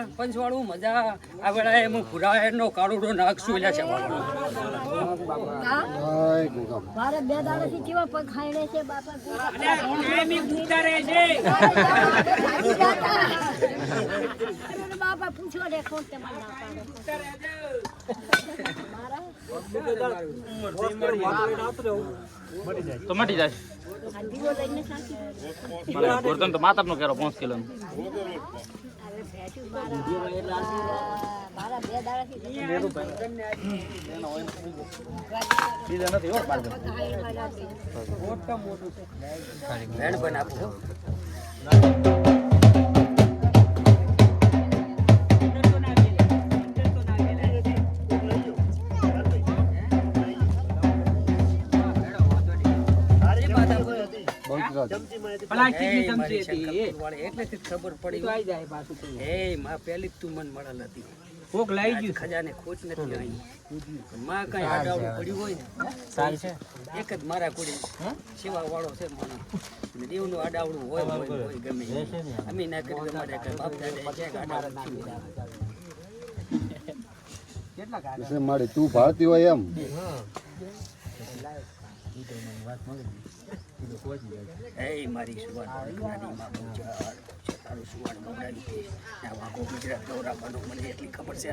મજા પંચવાળું મજા આ વેળાએ હું ભૂરા નો કાળુડો નાખશું એટલે છે બાપા. જય બે દાડાથી કેવા પગ ખાઈને છે બાપા? બાપા પૂછો રે કોણ તે મને ના તો મટી જાય. ગોરધન તો કેરો પાંચ કિલો મારા બે દાડાથી હો પાડે ખાઈને મારા બે. વેણ બનાવું હો. બહુચરાજ એ મારી શંકરપુરવાળી એટલેથી જ ખબર પડી. એ માં પહેલી તું મન મળેલ હતી. કોક લાવી ગયું. ખજાને ખોટ નથી આવી. માં કઈ આડાવડું પડ્યું હોય ને એક જ મારા કુડી સેવા વાળો છે મને. દેવનું આડાવડું હોય હોય હોય ગમે. અમે ના કરી બાપ દાદા ક્યાંક આડાવડું તું ભારતી હોય એમ. એ મારી સુવાડ નાનીમાં બહુ જળ છે. તારું સુવાડ ગુજરાત ગૌરાવાનો મને એટલી ખબર છે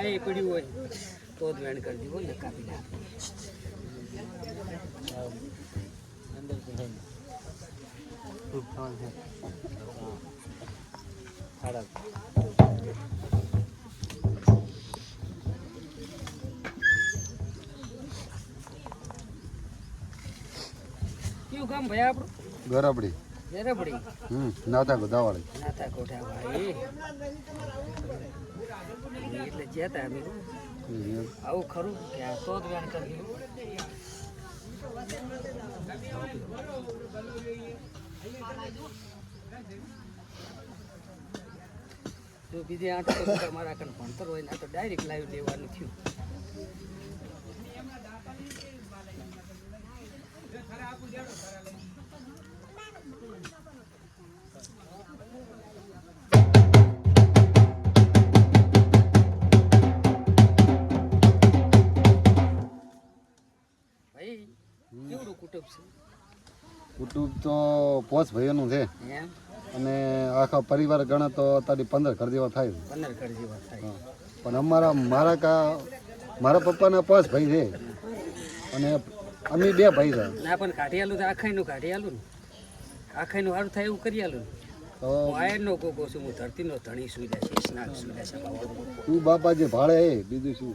હોય એ પડ્યું હોય. તો જ વેણ કરી દીધું ને કાપી નાખે. કયું ગામ ભાઈ આપણું? ગરાબડી. જરબડી હમ નાતા ભાઈ. એટલે જતા અમે આવું ખરું કે આ તો જ વેણ કરી જો બીજે આઠ તો મારા કણ ભણતર હોય ને તો ડાયરેક્ટ લાઈવ લેવાનું થયું. ભાઈ કુટુંબ છે. કુટુંબ તો પોચ ભાઈઓનું છે. અને આખા પરિવાર ગણા તો તારી પંદર ઘર જેવા થાય પંદર ઘર જેવા થાય. પણ અમારા મારા કા મારા પપ્પાના પાંચ ભાઈ છે. અને અમે બે ભાઈ છે. ના પણ કાઢી આલું તો આખાઈનું કાઢી આલું ને. આખાઈનું સારું થાય એવું કરી આલું તો હું આયરનો કોકો છું હું ધરતીનો ધણી સુઈ છે સ્નાક સુઈ છે તું બાપા જે ભાડે એ બીજું શું?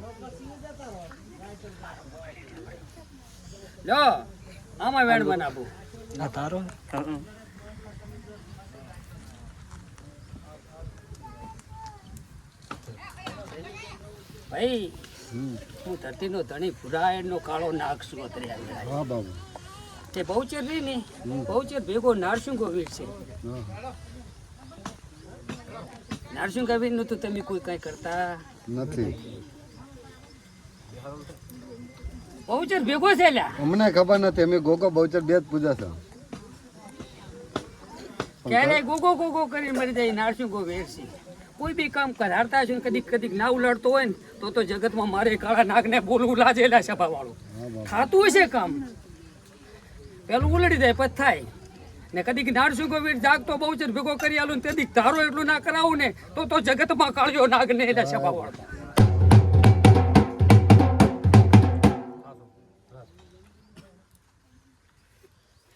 લો. આમાં વેણ બનાવું. ભાઈ હમ. હું ધરતીનો ધણી ભુરાયણનો કાળો નાગ છું અત્રે હા બાબુ. તે બહુચર રહી ને? બહુચર ભેગો નારસિંહ વીર છે. નારસિંહ નારસિંગા વીરનું તો તમે કોઈ કઈ કરતા નથી. બહુચર ભેગો છે લ્યા. અમને ખબર નથી અમે ગોગો બહુચર બે જ પૂજા છે. ક્યારે ગોગો ગોગો કરી મરી જાય નારસિંગો વેરસી કોઈ બી કામ કરારતા છે કદીક કદીક ના ઉલાડતો હોય ને તો તો જગતમાં મારે કાળા નાગને બોલવું લાજેલા સભા વાળું થતું હશે કામ. પેલું ઉલડી જાય પછી થાય. ને કદીક નારસિંગો વીર જાગતો બહુ છે ભેગો કરી આલું ને તેથી તારો એટલું ના કરાવું ને તો તો જગતમાં કાળજો નાગ ને એટલે સભા વાળો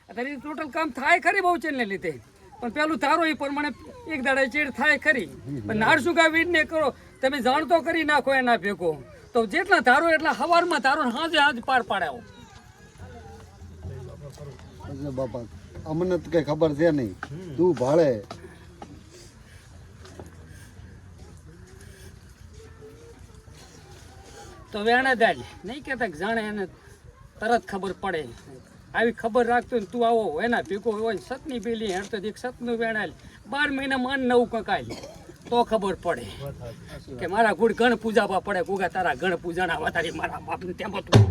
અત્યારે ટોટલ કામ થાય ખરી બહુ છે ને લીધે. પણ પેલું તારો એ પ્રમાણે એક દાડા ચેડ થાય ખરી. પણ નારસુગા વીડ ને કરો તમે જાણતો કરી નાખો એના ભેગો. તો જેટલા ધારો એટલા હવારમાં ધારો હાજે હાજ પાર પાડાવો બાપા અમને તો કઈ ખબર છે નહીં. તું ભાડે તો વેણે દાલ નહીં કહેતા કે જાણે એને તરત ખબર પડે. આવી ખબર રાખતો ને તું આવો, એના ભેગો હોય સતની પેલી હેણ તો એક સતનું વેણાય બાર મહિના માન નવું કકાય તો ખબર પડે. કે મારા ગુડ ગણ પૂજાવા પડે. ગુગા, તારા ગણ પૂજાના વધારે મારા બાપને તેમાં તું.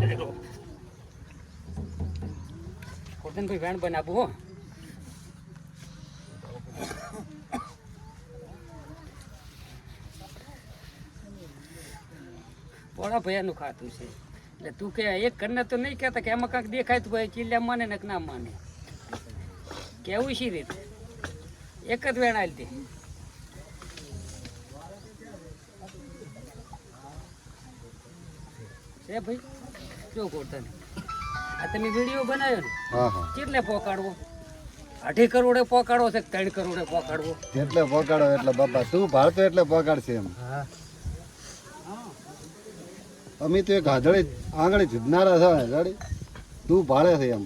ગોરધનભાઈ વેણ બનાવું, હો. પોળા ભયાનું ખાતું છે. એટલે તું કે એક ઘરને તો નહીં કહેતા કે એમાં કાંઈક દેખાય તો ભાઈ ચીલ્યા માને ને ના માને. કેવું શી રીતે? એક જ વેણ દે. છે ભાઈ? જો ગોરધન આ તમે વીડિયો બનાવ્યો ને? હા હા. કેટલે પોકાડવો? અઢી કરોડે પોકાડવો છે ત્રણ કરોડે પોકાડવો? જેટલે પોકાડો એટલે બાપા તું ભાળતો એટલે પોકાડશે એમ. અમે તો એક હાજળી આંગળે જીદનારા છે ગાડી તું ભાડે છે એમ.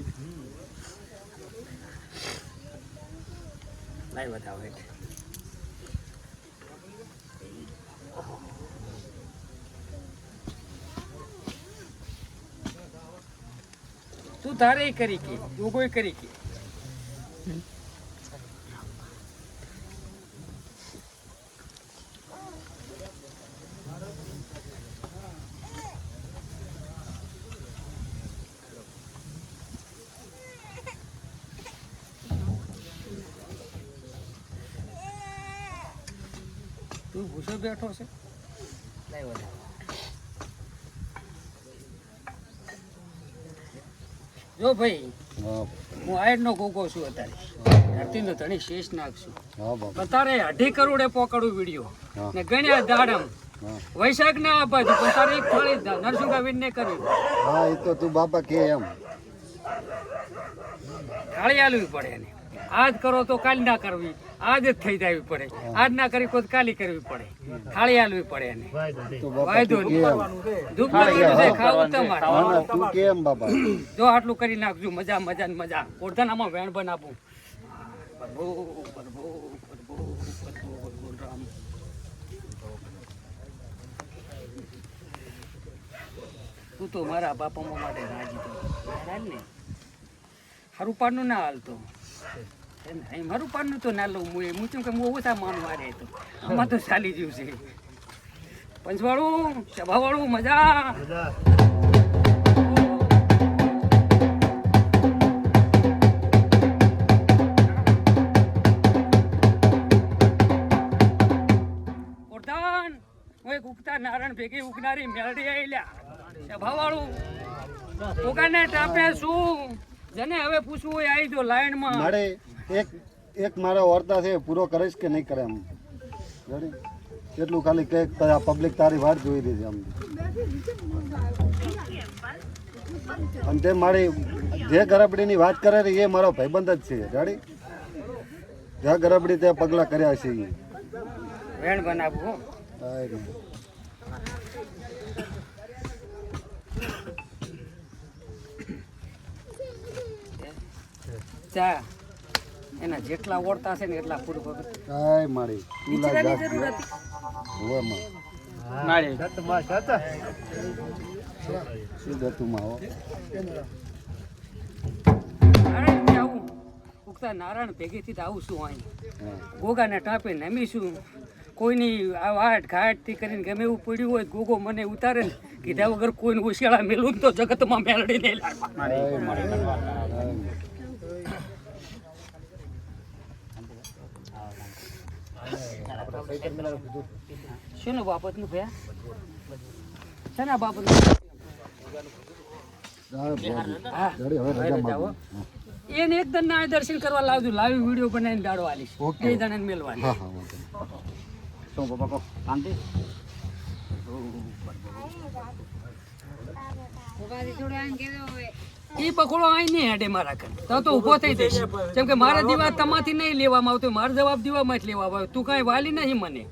તું તારે કરી કે? તું કોઈ કરી કે? તું ભૂસો બેઠો છે. જો ભાઈ હા આયરનો ગોગો છું અત્યારે. ધરતીનો ધણી શેષ નાખશું અત્યારે અઢી કરોડે પોકડું વીડિયો. ને ગણ્યા દાડમ. વૈશાખ ના આબાજુ પણ તારે એક થાળી નરસિંહ ને કરી. હા એ તો તું બાપા કે એમ. થાળી આલવી પડે એને. આજ કરો તો કાલ ના કરવી. આજ જ થઈ જવી પડે. આજ ના કરી કોઈ કાલી કરવી પડે. થાળી હાલવી પડે એને. વાયદો નથી છે ખાવું તમારે. જો આટલું કરી નાખજો મજા મજા ને મજા. કોરધાનામાં વેણ બનાવું. પ્રભુ પ્રભુ પ્રભુ પ્રભુ પ્રભુ રામ. તું તો મારા બાપામાં માટે રાજી તો ને હારું પાડનું ના હાલતો. મારું પાડનું તો ના લઉં હું હું ચમ કે હું ઓછા માનું મારે તો. આમાં તો ચાલી ગયું છે. પંચવાળું, સભાવાળું, મજા. ઉગતા નારાયણ ભેગી ઉગનારી મેળડી આયલા. સભાવાળું ઉગાને ટાપે શું જેને હવે પૂછવું હોય આવી જો લાઈનમાં. મારે એક એક મારા વાર્તા છે પૂરો કરીશ કે નહીં કરે એમ. એટલું ખાલી કે પબ્લિક તારી વાત જોઈ રહી છે આમ અને તે મારી જે ગરબડીની વાત કરે છે એ મારો ભાઈબંધ જ છે. રેડી જે ગરબડી તે પગલાં કર્યા છે એ વેણ એટલે. ચા. એના જેટલા ઓળતા છે ને એટલા પૂરું ભગત કાય મારી જાત જરૂર. હતી? હોવે માં. નાળી. શું જતું. માં હો? નારાયણથી આવું. ઉગતા નારાયણ ભેગેથી તો આવું છું અહીં. ગોગાને ટાંપે નમીશું. કોઈની આ વાટ ઘાટથી કરીને ગમે એવું પડ્યું હોય ગોગો મને ઉતારે ને કીધા વગર કોઈને ઉશિયાળા મેલું ને તો જગતમાં મેળડી નહીં લાગવા શેનું બાબતનું ભયા? શેના બાબતનું. એને એક દન ના દર્શન કરવા લાવજો. લાવી વીડિયો બનાવીને દાડો આલીશ. ઓકે. બે જણાને મેલવાની. હા હા વાંધો નહીં. શું બાપા કહો? શાંતિ? એ પકડો અહીં નહીં હેડે મારા કન તો તો ઊભો થઈ જઈશ. જેમ કે મારા દીવા તમાથી નહીં લેવામાં આવતો મારો જવાબ દીવામાં જ લેવામાં આવે. તું કાંઈ વાલી નહીં મને.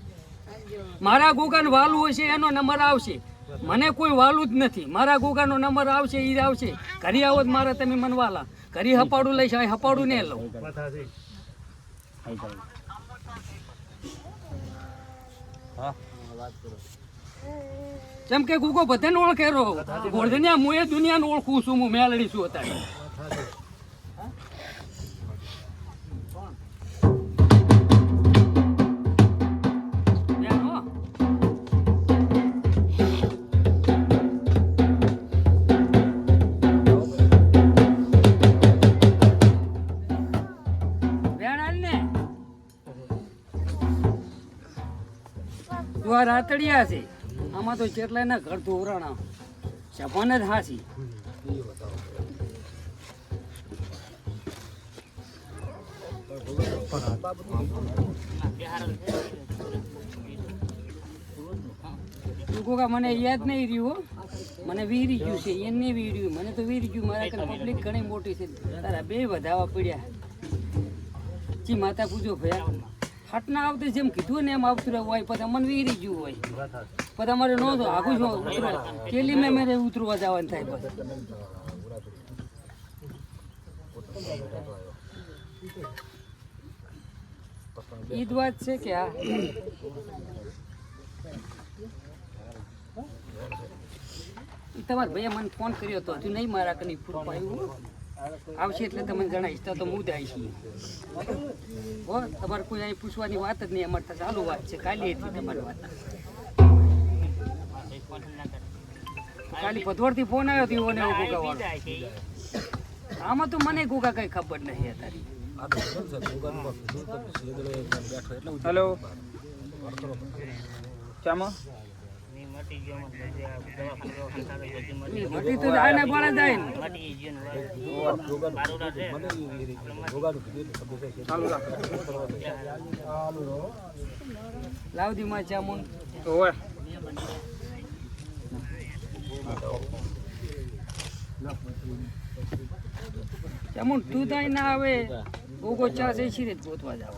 મારા ગોગાન વાલું હશે એનો નંબર આવશે. મને કોઈ વાલું જ નથી. મારા ગોગાનો નંબર આવશે એ આવશે. ઘરી આવો જ મારા, તમે મને વાલા. ઘરે હપાડું લઈશ અહીં હપાડું નહીં લઉં. હા. જેમ કે ગુગો બધાને ઓળખે. રહો ગોળધન્યા હું એ દુનિયાને ઓળખું છું હું મેલડી છું અત્યારે. રાતડિયા છે. આમાં તો કેટલાય ના ઘર ધોવરાણા. જપાન જ હાસી તું મને યાદ નહીં રહ્યું મને વીરી ગયું છે, એને વીર્યું મને તો વીરી ગયું, મારા કરતા પબ્લિક ઘણી મોટી છે. તારા બે વધાવા પડ્યા. જી, માતા પૂજો ભયા. હાટના આવતી જેમ કીધું ને એમ આવતું રહ્યું હોય, પછી મને વીરી ગયું હોય. પછી અમારે નો તો આખું શું ઉતરવા. કેલી મેં મેરે ઉતરવા જવાનું થાય પછી ઈ જ વાત છે કે આ? તમારા ભાઈએ મને ફોન કર્યો હતો હજુ નહીં મારા કની પૂરું આવ્યું આવશે એટલે તમને જણાવીશ. તો તો હું જ આવીશ હો તમારે કોઈ અહીં પૂછવાની વાત જ નહીં. અમારે તો ચાલુ વાત છે. કાલી હતી તમારી વાત. કાલી પધોરથી ફોન આવ્યો હતો એવો ને એવો ગોગા આમાં તો મને ગોગા કઈ ખબર નહીં અત્યારે. હેલો. ચામાં? મટી તો જાય ને. પણ જાય ને ચાલુ રાખ લાવદી માં ચામુન તું તો ના આવે. ગોગો ચા છે છે ગોતવા જાવ.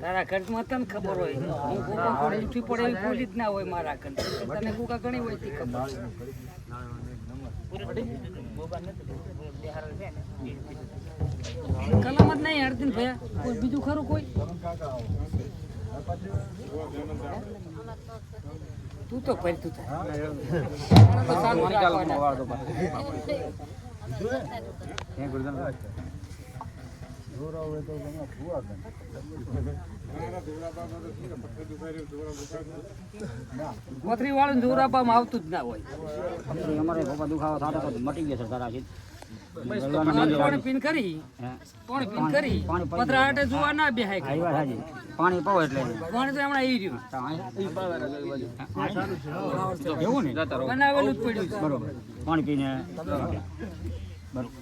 તારા ઘરમાં તને ખબર હોય. હું ગોગા કોણ ઉઠી પડે એવી ભૂલી જ ના હોય મારા ઘર તને ગોગા ઘણી હોય તે ખબર. કલમ જ નહીં હરદીન ભૈયા. કોઈ બીજું ખરું કોઈ? તું તો ભરતું થાય. તો સારું રાખવાના. વાળો તો કોથરી વાળું ધોરાપામાં આવતું જ ના હોય. અમારે પપ્પા દુખાવો થતો તો મટી ગયો છે તારા પાણી પાવ એટલે. પાણી તો હમણાં આવી રહ્યું. કેવું ને? બનાવેલું જ પડ્યું બરોબર. પાણી પીને. બરોબર.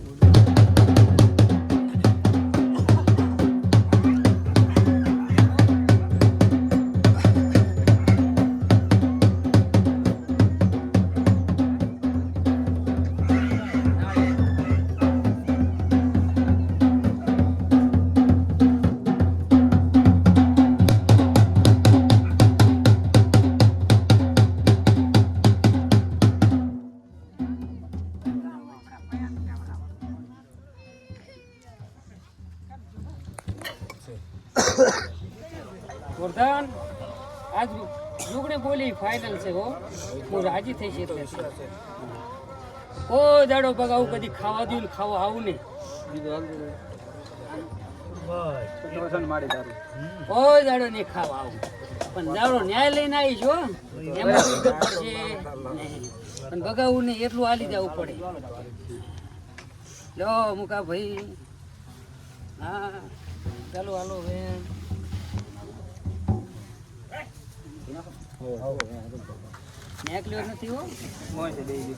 ફાઇનલ છે હો. હું રાજી થઈ છે એટલે કોઈ દાડો પગ આવું કદી ખાવા દઉં ખાવા આવું નહીં ઓ દાડો નહીં ખાવા આવું. પણ દાડો ન્યાય લઈને આવીશ હો. એમાં. પણ બગાવું નહીં, એટલું હાલી જવું પડે. લો મુકા ભાઈ હા, ચાલો, હાલો બેન નેકલ્યો નથી હો. મોય દે દેઈ